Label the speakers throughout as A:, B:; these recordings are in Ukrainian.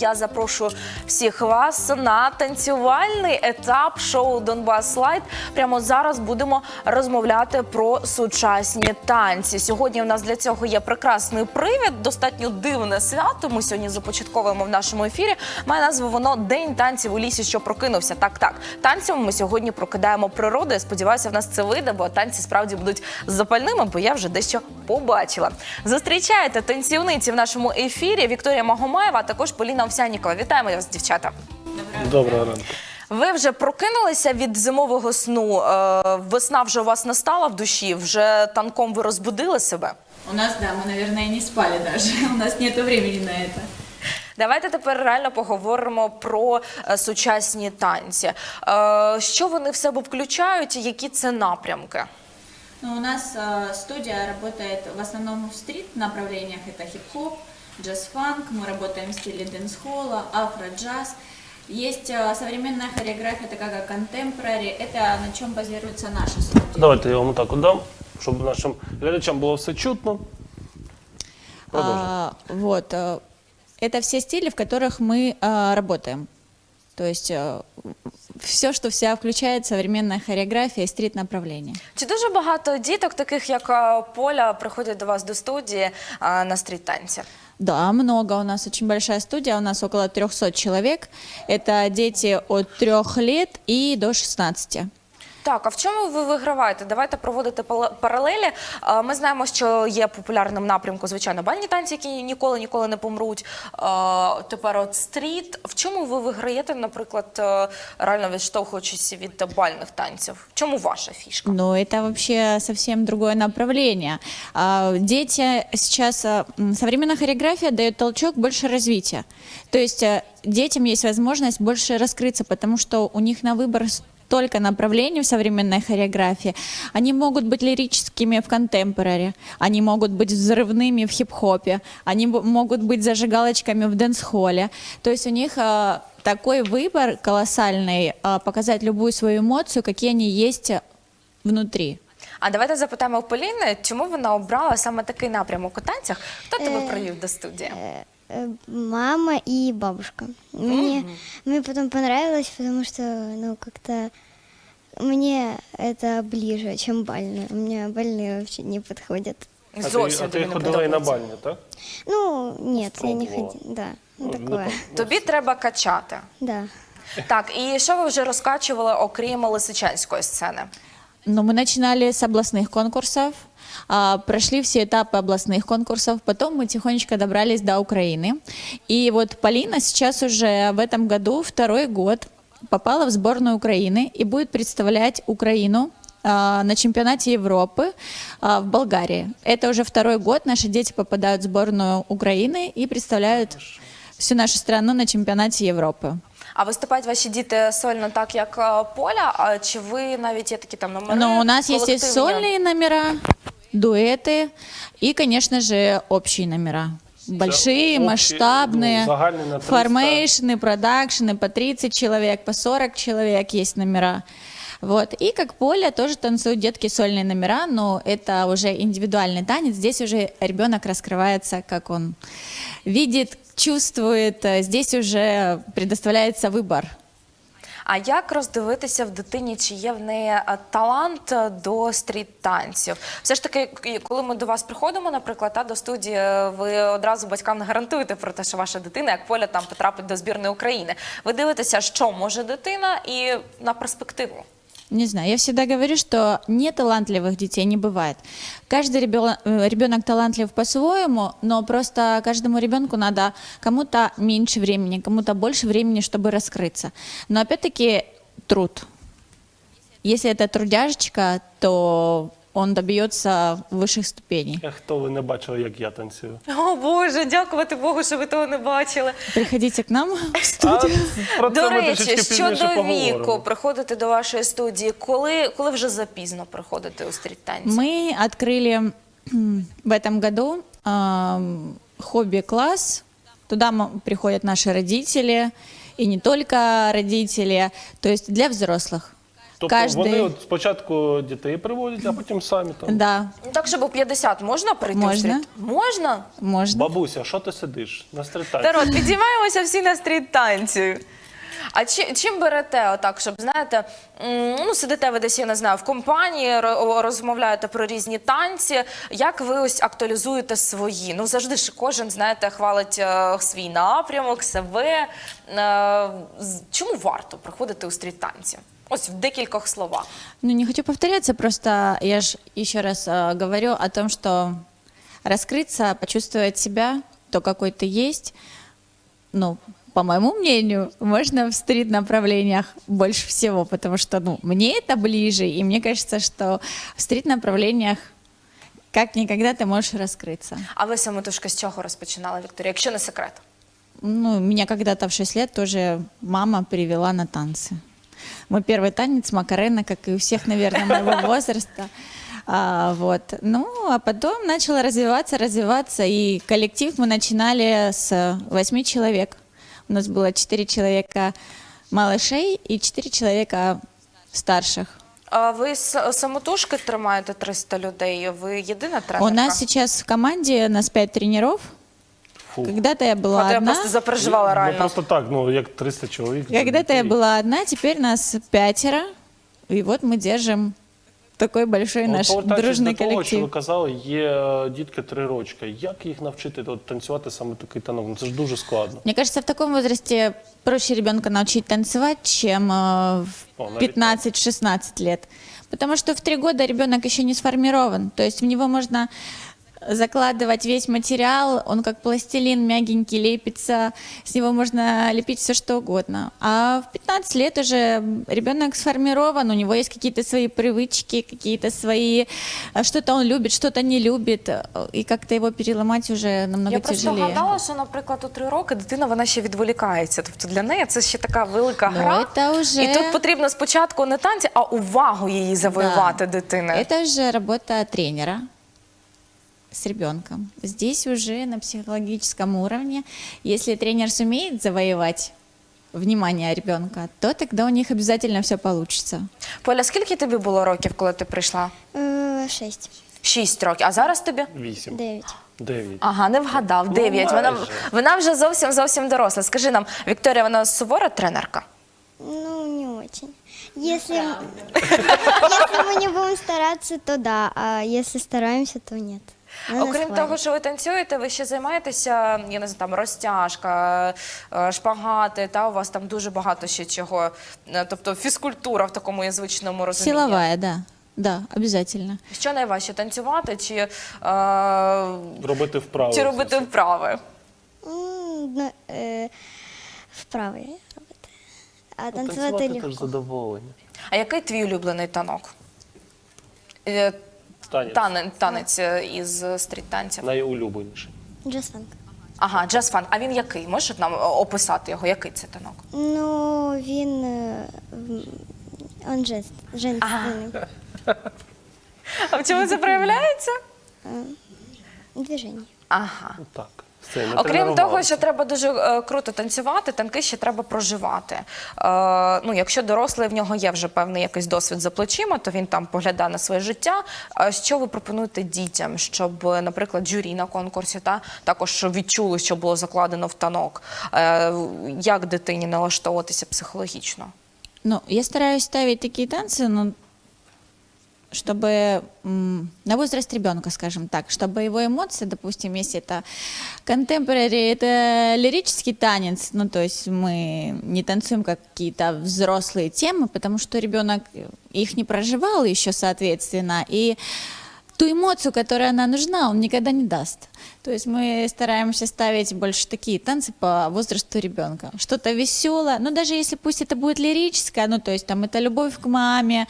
A: Я запрошую всіх вас на танцювальний етап шоу Донбас Лайт. Прямо зараз будемо розмовляти про сучасні танці. Сьогодні у нас для цього є прекрасний привід, достатньо дивне свято. Ми сьогодні започатковуємо в нашому ефірі. Має назву воно День танців у лісі, що прокинувся. Так, так. Танцем ми сьогодні прокидаємо природу. Я сподіваюся, в нас це вийде, бо танці справді будуть запальними, бо я вже дещо побачила. Зустрічаєте танцівниці в нашому ефірі Вікторія Магомаєва, а також Поліна Овсянікова. Вітаємо вас, дівчата.
B: Доброго ранку.
A: Ви вже прокинулися від зимового сну. Е, Весна вже у вас настала в душі. Вже танком ви розбудили себе.
C: У нас, да, мы, наверное, и не спали даже. У нас нет времени на это.
A: Давайте тепер реально поговоримо про е, сучасні танці. Е, Що вони в себе включають? і Які це напрямки?
C: Ну, у нас э, студия работает в основном в стрит направлениях. Это хип-хоп, джаз-фанк. Мы работаем в стиле дэнс-холла, афро-джаз. Есть э, современная хореография, такая как contemporary. Это на чем базируется наша студия.
B: Давайте я вам так дам, щоб нашим глядачам було все чутно. Продовжуй.
D: А, вот. э, Это все стили, в которых мы а, работаем. То есть все, что в себя включает современная хореография и стрит-направление.
A: Чи дуже багато діток, таких як е, Поля, приходять до вас до студії е, на стріт-танці?
D: Да, много. У нас очень большая студия, у нас около 300 человек. Это дети от 3 лет и до 16.
A: Так, а в чому ви виграваєте? Давайте проводити пала- паралелі. Е, Ми знаємо, що є популярним напрямку, звичайно, бальні танці, які ніколи ніколи не помруть. Е, Тепер от стріт. В чому ви виграєте, наприклад, е, реально відштовхуючись від бальних танців? В чому ваша фішка?
D: Но это вообще совсем другое направление. А, Дети сейчас, а, м, современная хореография дает толчок больше развития. То есть а, детям есть возможность больше раскрыться, потому что у них на выбор столько направлений в современной хореографии. Они могут быть лирическими в контемпораре, они могут быть взрывными в хип-хопе, они бо- могут быть зажигалочками в дэнс-холле. То есть у них а, такой выбор колоссальный, а, показать любую свою эмоцию, какие они есть внутри.
A: А давайте запитаємо у Поліни, чому вона обрала саме такий напрямок у танцях? Хто тебе привів до студії?
E: Э, Мама и бабушка. Мне, мне потом понравилось, потому что, ну, как-то мне это ближе, чем бальные. У меня бальные вообще не подходят.
B: А ти,
A: Зовсім
B: а ти
A: тобі не
B: ходила і на
A: подобається.
B: бальні, так?
E: Ну, нет, я не
B: Спробовала.
E: ходила. Да, ну,
B: Ну,
E: такое.
B: не
A: Тобі треба качати.
E: Да.
A: Так, і що ви вже розкачували, окрім лисичанської сцени?
D: Но мы начинали с областных конкурсов, а, прошли все этапы областных конкурсов, потом мы тихонечко добрались до Украины. И вот Полина сейчас уже в этом году, второй год, попала в сборную Украины и будет представлять Украину а, на чемпионате Европы а, в Болгарии. Это уже второй год наши дети попадают в сборную Украины и представляют всю нашу страну на чемпионате Европы.
A: А виступають ваші діти сольно так, як е, Поля? А чи ви навіть є такі там номери?
D: Но Ну, у нас есть и
A: колективні?
D: сольные номера, дуэты и, конечно же, общие номера. Большие,
B: общие,
D: масштабные,
B: ну, загальные на 300.
D: формейшны, продакшены, по 30 человек, по 40 человек есть номера. Вот. И как поле тоже танцуют детки сольные номера, но это уже индивидуальный танец. Здесь уже ребенок раскрывается, как он видит, чувствует. Здесь уже предоставляется выбор.
A: А як роздивитися в дитині, чи є в неї е, талант е, до стріт-танців? Все ж таки, коли ми до вас приходимо, наприклад, та, до студії, е, ви одразу батькам не гарантуєте про те, що ваша дитина, як Поля, там потрапить до збірної України. Ви дивитеся, що може дитина, і на перспективу.
D: Не знаю, я всегда говорю, что неталантливых детей не бывает. Каждый ребенок, ребенок талантлив по-своему, но просто каждому ребенку надо кому-то меньше времени, кому-то больше времени, чтобы раскрыться. Но опять-таки труд. Если это трудяжечка, то он добьется высших ступеней.
B: Ех, Хто ви не бачили, як я танцюю?
A: О Боже, дякувати Богу, що ви того не бачили.
D: Приходите к нам в
B: А
D: студию.
B: про це
A: До
B: ми
A: речі,
B: трішечки пізніше
A: щодо
B: поговоримо.
A: віку, приходити до вашої студії, коли, коли вже запізно приходити у стріт-танці?
D: Мы открыли м, в этом году ам, хобби-класс. Туда м- приходят наши родители, и не только родители, то есть для взрослых.
B: Тобто
D: Каждый.
B: вони от спочатку дітей приводять, а потім самі там.
D: Да,
A: Ну, Так, щоб у 50 можна прийти в
D: Можна.
A: стріт? Можна?
D: можно.
B: Бабуся, що ти сидиш? На стрітанці?
A: Тарот, підіймаємося всі на стріт танці. А чи, чим берете отак, щоб знаєте, м, ну сидите ви десь, я не знаю, в компанії, ро- розмовляєте про різні танці. Як ви ось актуалізуєте свої? Ну завжди ж кожен, знаєте, хвалить е, свій напрямок, себе. Е, з- чому варто приходити у стріт танці? Ось в декількох словах.
D: Ну, не хочу повторяться, просто я же еще раз э, говорю о том, что раскрыться, почувствовать себя, то, какой ты есть, ну, по моему мнению, можно в стрит-направлениях больше всего, потому что, ну, мне это ближе, и мне кажется, что в стрит-направлениях как никогда ты можешь раскрыться.
A: А ви самотужки з чого розпочинали, Вікторія? Якщо не секрет?
D: Ну, меня когда-то в 6 лет тоже мама привела на танцы. Мой первый танец Макарена, как и у всех, наверное, моего возраста. А, вот. Ну, а потом начала развиваться, развиваться, и коллектив мы начинали с 8 человек. У нас было 4 человека малышей и 4 человека старших.
A: А ви с- самотужки тримаєте 300 людей? Ви єдина тренерка?
D: У нас сейчас в команде, у нас 5 тренеров.
B: Фу.
D: Когда-то я была
A: От я
D: одна.
A: просто запереживала
B: Ну
A: реально.
B: просто так, ну як 300 чоловік.
D: Когда-то я
B: дітей.
D: была одна, теперь нас пятеро. И вот мы держим такой большой
B: От
D: наш
B: повертаючись
D: дружный
B: до того, що ви
D: коллектив.
B: казали, є е, дітки три рочки. Як їх навчити от, танцювати саме такий танок? Ну це ж дуже складно.
D: Мне кажется, в таком возрасте проще ребенка научить танцевать, чем э,
B: О,
D: в
B: навіть
D: 15-16 лет. Потому что в три года ребенок еще не сформирован. То есть в него можно закладывать весь материал, он как пластилин мягенький лепится, с него можно лепить все что угодно. А в 15 лет уже ребенок сформирован, у него есть какие-то свои привычки, какие-то свои, э, что-то он любит, что-то не любит, э, и как-то его переломать уже намного
A: Я просто
D: тяжелее.
A: гадала, що, наприклад, у три роки дитина вона ще відволікається. Тобто для неї це ще така велика
D: Ну,
A: гра.
D: це вже-
A: І тут потрібно спочатку не танці, а увагу її завоювати дитини.
D: Это уже работа тренера с ребенком. Здесь уже на психологическом уровне, если тренер сумеет завоевать внимание ребенка, то тогда у них обязательно все получится.
A: Поля, скільки тобі було років, коли ти прийшла?
E: Э, Шесть.
A: Шість років. А зараз тобі?
B: Вісім.
E: Девять.
B: Дев'ять.
A: Ага, не вгадав. Дев'ять. Вона,
B: майже.
A: вона вже зовсім зовсім доросла. Скажи нам, Вікторія, вона сувора тренерка?
E: Ну, не очень. Если, м- если мы не будем стараться, то да, а если стараемся, то нет. Нас
A: Окрім того, що ви танцюєте, ви ще займаєтеся, я не знаю, там розтяжка, е, шпагати, та у вас там дуже багато ще чого. Е, Тобто фізкультура в такому язвичному розумінні.
D: Силовая, да. Да, обязательно.
A: Що найважче танцювати чи, е,
B: Робити вправи.
A: чи робити вправи?
E: М, ну, э, робити. А танцювати
B: Танцювати
E: легко.
B: теж задоволення.
A: А який твій улюблений танок? Е,
B: Танець.
A: Танець, танець е, із стріт-танців.
B: Найулюбленіший.
E: Джаз-фанк.
A: Ага, джаз-фан. А він який? Можеш нам е, описати його? Який це танок?
E: Ну, він... е, м, Он жест.
A: А в чому це проявляється?
E: Движення.
A: Ага.
B: Ну, Так.
A: Окрім того, що треба дуже е, круто танцювати, танки ще треба проживати. Е, ну, якщо дорослий в нього є вже певний якийсь досвід за плечима, то він там поглядає на своє життя. А що ви пропонуєте дітям, щоб, е, наприклад, журі на конкурсі та також відчули, що було закладено в танок? Е, як дитині налаштовуватися психологічно?
D: Ну, я стараюсь ставить такие танцы, ну, чтобы м, на возраст ребенка, скажем так, чтобы его эмоции, допустим, если это contemporary, это лирический танец, ну, то есть мы не танцуем как какие-то взрослые темы, потому что ребенок их не проживал еще, соответственно, и ту эмоцию, которая она нужна, он никогда не даст. То есть мы стараемся ставить больше такие танцы по возрасту ребенка. Что-то веселое, но даже если пусть это будет лирическое, ну то есть там это любовь к маме,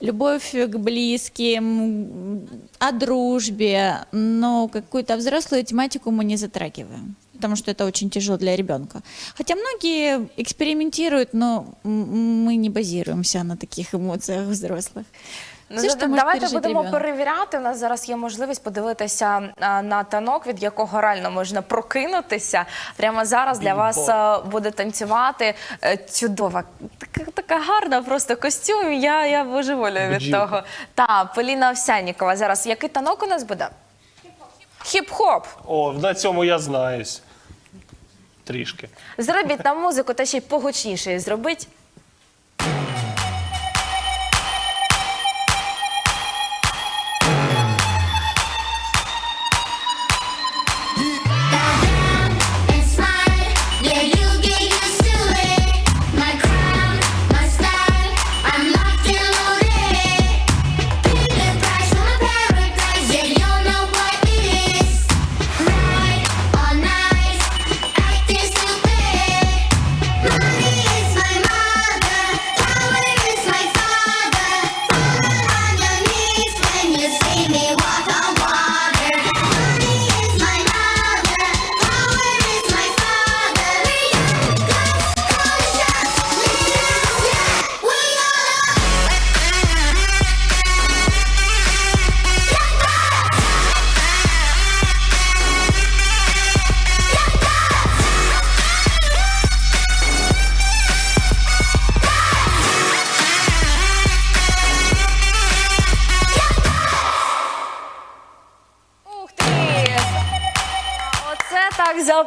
D: любовь к близким, о дружбе, но какую-то взрослую тематику мы не затрагиваем. Потому что это очень тяжело для ребенка. Хотя многие экспериментируют, но мы не базируемся на таких эмоциях взрослых.
A: Ну,
D: Все,
A: давайте будемо
D: ребенок.
A: перевіряти. У нас зараз є можливість подивитися а, на танок, від якого реально можна прокинутися. Прямо зараз для вас а, буде танцювати е, чудова, така, така гарна просто костюм. Я, я божеволюю від
B: Бджілка.
A: того. Та Поліна Овсянікова. Зараз який танок у нас буде? Хіп-хоп.
B: О, на цьому я знаюсь. Трішки.
A: Зробіть нам музику та ще й погучніше її зробіть.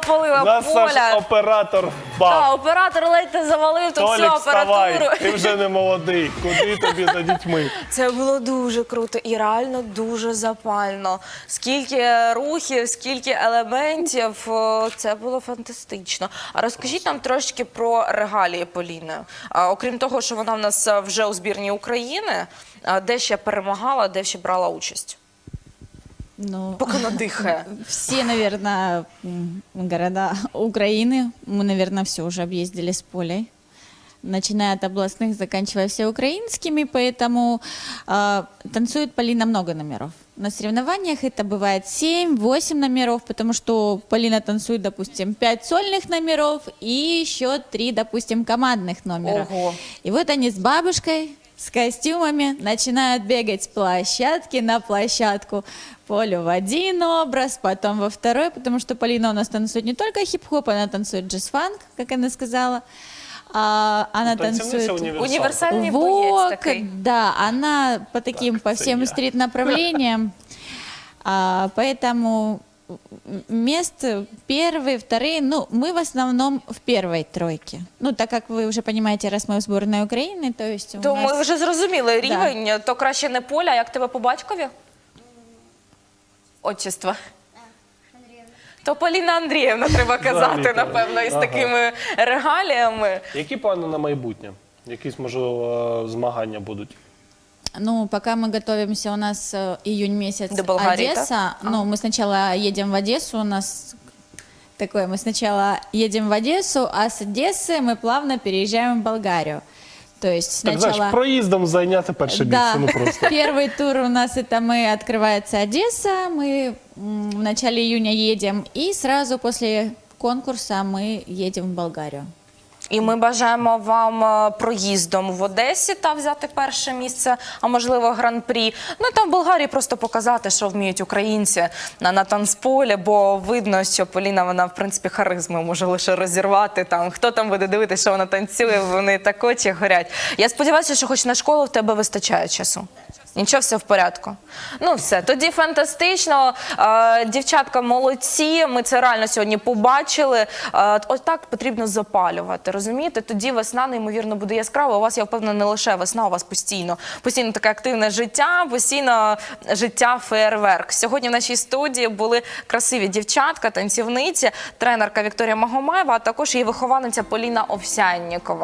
A: Запалила
B: Нас наш
A: поля.
B: оператор
A: Та,
B: баб.
A: оператор ледь не завалив тут всю
B: Толік, вставай,
A: апаратуру.
B: ти вже не молодий. Куди тобі за дітьми?
A: Це було дуже круто і реально дуже запально. Скільки рухів, скільки елементів, о, це було фантастично. А розкажіть нам трошки про регалії Поліни. А, окрім того, що вона в нас е, вже у збірні України, а, де ще перемагала, де ще брала участь?
D: Ну,
A: Поки надихає.
D: все, наверное, города Украины. Мы, наверное, все уже объездили с полей. Начиная от областных, заканчивая все украинскими, поэтому э, танцует Полина много номеров. На соревнованиях это бывает 7-8 номеров, потому что Полина танцует, допустим, 5 сольных номеров и еще 3, допустим, командных номера.
A: Ого.
D: И вот они с бабушкой, с костюмами начинают бегать с площадки на площадку. Полю в один образ, потом во второй, потому что Полина у нас танцует не только хип-хоп, она танцует джаз-фанк, как она сказала. А, она
B: Танцівниця
D: танцует
B: універсал.
A: Універсальний боєць
D: Вок,
A: такий.
D: да, она по таким,
B: Так,
D: по
B: это
D: всем
B: я.
D: стрит-направлениям. А, поэтому м, мест первые, вторые, ну, мы в основном в первой тройке. Ну, так как вы уже понимаете, раз мы в сборной Украины, то есть у
A: То
D: нас...
A: ми вже зрозуміли рівень, то краще не поля, а як тебе по батькові? Отчество. То Поліна Андріївна треба казати,
B: Взагалі,
A: напевно, із
B: ага.
A: такими регаліями.
B: Які плани на майбутнє? Якісь, можливо, змагання будуть?
D: Ну, пока мы готовимся, у нас э, июнь месяц
A: До Болгарии,
D: Одесса. Ну, мы сначала едем в Одессу, у нас такое, мы сначала едем в Одессу, а с Одессы мы плавно переезжаем в Болгарию. То есть
B: Так,
D: сначала...
B: знаєш, проїздом зайняти перше
D: Да,
B: місце, ну просто.
D: первый тур у нас это мы, открывается Одесса, мы м, в начале июня едем, и сразу после конкурса мы едем в Болгарию.
A: І ми бажаємо вам е, проїздом в Одесі та взяти перше місце, а можливо гран-прі. Ну там в Болгарії просто показати, що вміють українці на, на танцполі, бо видно, що Поліна вона в принципі харизмою може лише розірвати. Там хто там буде дивитися, що вона танцює, вони так очі горять. Я сподіваюся, що хоч на школу в тебе вистачає часу. Нічого, все в порядку. Ну все, тоді фантастично. Дівчатка молодці. Ми це реально сьогодні побачили. Ось так потрібно запалювати. Розумієте? Тоді весна неймовірно буде яскрава. У вас я впевнена, не лише весна, у вас постійно постійно таке активне життя, постійно життя феєрверк. Сьогодні в нашій студії були красиві дівчатка, танцівниці, тренерка Вікторія Магомаєва, а також її вихованиця Поліна Овсяннікова.